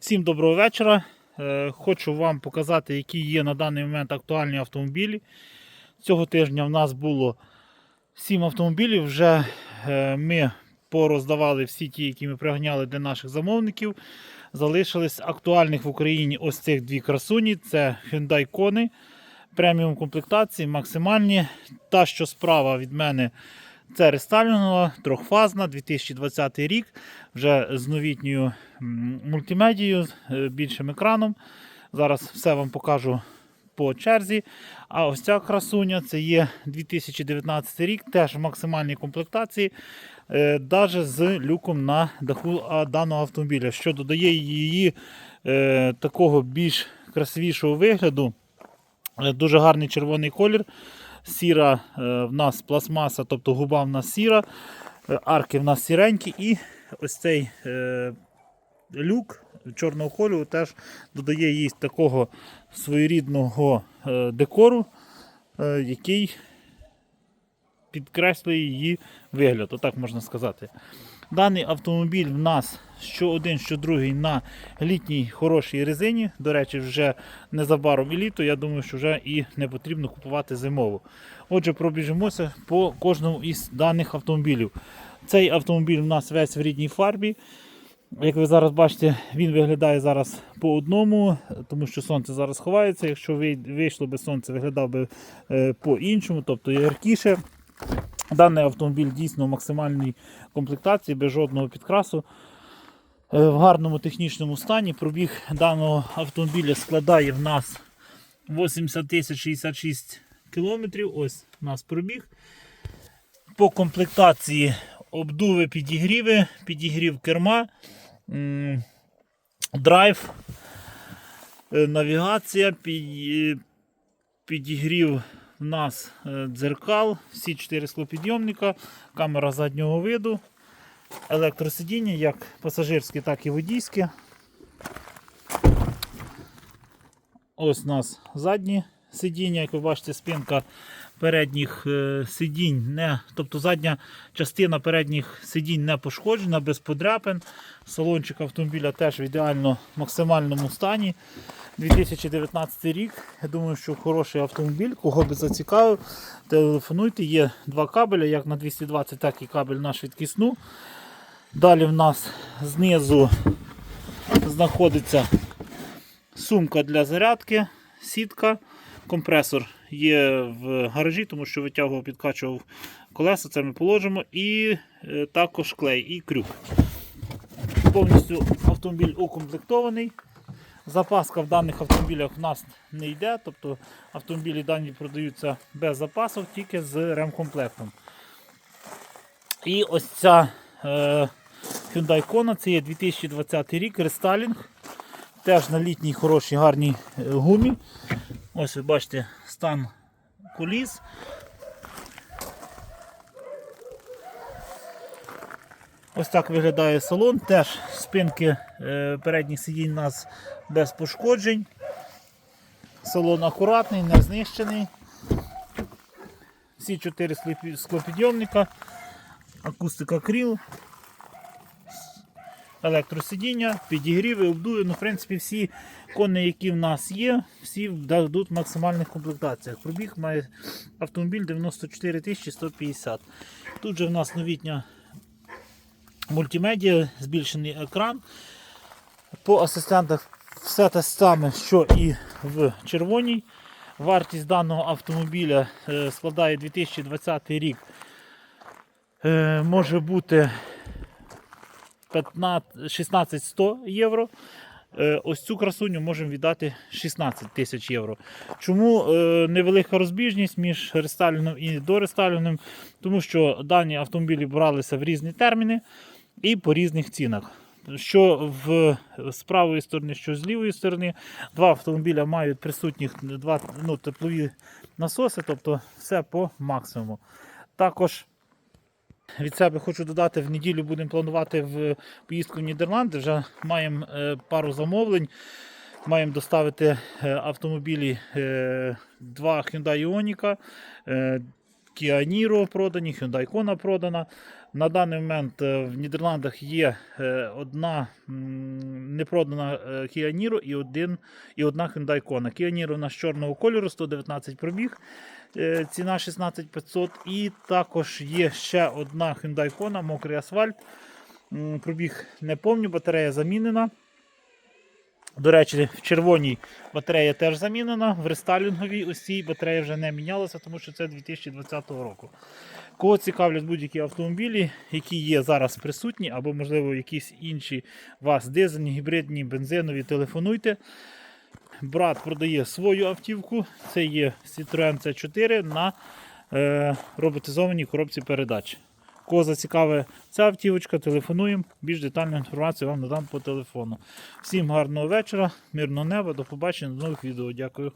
Всім доброго вечора. Е, Хочу вам показати, які є на даний момент актуальні автомобілі. Цього тижня в нас було 7 автомобілів. Вже е, ми пороздавали всі ті, які ми приганяли для наших замовників. Залишились актуальних в Україні ось цих дві красуні. Це Hyundai Kona, преміум комплектації, максимальні. Та, що справа від мене, це рестайлінгова, трьохфазна, 2020 рік, вже з новітньою мультимедією, е, більшим екраном. Зараз все вам покажу по черзі. А ось ця красуня це є 2019 рік, теж в максимальній комплектації, навіть з люком на даху даного автомобіля, що додає її е, такого більш красивішого вигляду. Е, Дуже гарний червоний колір. Сіра е, в нас пластмаса, тобто губа в нас сіра, е, арки в нас сіренькі, і ось цей е, люк чорного кольору теж додає їй такого своєрідного декору, який підкреслює її вигляд, отак можна сказати. Даний автомобіль в нас що один, що другий на літній хорошій резині. До речі, вже незабаром і літо. Я думаю, що вже і не потрібно купувати зимову. Отже, пробіжимося по кожному із даних автомобілів. Цей автомобіль у нас весь в рідній фарбі. Як ви зараз бачите, він виглядає зараз по одному, тому що сонце зараз ховається. Якщо вийшло би сонце, виглядав би е, по-іншому, тобто яркіше. Даний автомобіль дійсно в максимальній комплектації, без жодного підкрасу. Е, В гарному технічному стані. Пробіг даного автомобіля складає в нас 80 тисяч 66 кілометрів. Ось у нас пробіг. По комплектації обдуви підігріви, підігрів керма, драйв, е, навігація, підігрів в нас е, дзеркал, всі чотири склопідйомника, камера заднього виду, електросидіння, як пасажирське, так і водійське. Ось у нас задні сидіння, як ви бачите, спинка передніх е, сидінь, не, тобто задня частина передніх сидінь не пошкоджена, без подряпин. Салончик автомобіля теж в ідеально максимальному стані. 2019 рік. Я думаю, що хороший автомобіль, кого би зацікавив, телефонуйте. Є два кабеля, як на 220, так і кабель на швидкісну. Далі в нас знизу знаходиться сумка для зарядки, сітка, компресор є в гаражі, тому що витягував, підкачував колеса, це ми положимо, і е, також клей і крюк. Повністю автомобіль укомплектований. Запаска в даних автомобілях в нас не йде, тобто автомобілі дані продаються без запасу, тільки з ремкомплектом. І ось ця е, Hyundai Kona, це є 2020 рік, рестайлінг. Теж на літній хорошій гарній е, гумі. Ось ви бачите стан коліс. Ось так виглядає салон. Теж спинки е, передніх сидінь у нас без пошкоджень. Салон акуратний, не знищений. Всі чотири склопідйомника, акустика кріл, електросидіння, підігріви, обдуви. Ну, в принципі, всі кони, які в нас є, всі дадуть в максимальних комплектаціях. Пробіг має автомобіль 94 150. Тут же в нас новітня мультимедіа, збільшений екран. По асистентах все те саме, що і в червоній. Вартість даного автомобіля е, складає 2020 рік. Е, Може бути 15 16 100 євро. Е, Ось цю красуню можемо віддати 16 тисяч євро. Чому е, невелика розбіжність між рестайлінгом і дорестайлінгом? Тому що дані автомобілі бралися в різні терміни і по різних цінах. Що в, з правої сторони, що з лівої сторони. Два автомобіля мають присутніх два ну, теплові насоси, тобто все по максимуму. Також від себе хочу додати, в неділю будемо планувати в поїздку в Нідерланди. Вже маємо е, пару замовлень. Маємо доставити е, автомобілі е, два Hyundai Ioniq, Kia Niro продані, Hyundai Kona продана. На даний момент е, в Нідерландах є е, одна непродана е, Kia Niro і, один, і одна Hyundai Kona. Kia Niro у нас чорного кольору, 119 пробіг, ціна 16500. І також є ще одна Hyundai Kona, мокрий асфальт. Пробіг не помню, батарея замінена. До речі, в червоній батарея теж замінена, в рестайлінговій ось цій батарея вже не мінялася, тому що це 2020 року. Кого цікавлять будь-які автомобілі, які є зараз присутні, або, можливо, якісь інші вас дизельні, гібридні, бензинові, телефонуйте. Брат продає свою автівку. Це є Citroen C4 на е, роботизованій коробці передач. Кого зацікавить ця автівочка, телефонуємо. Більш детальну інформацію вам надам по телефону. Всім гарного вечора, мирного неба, до побачення, до нових відео. Дякую.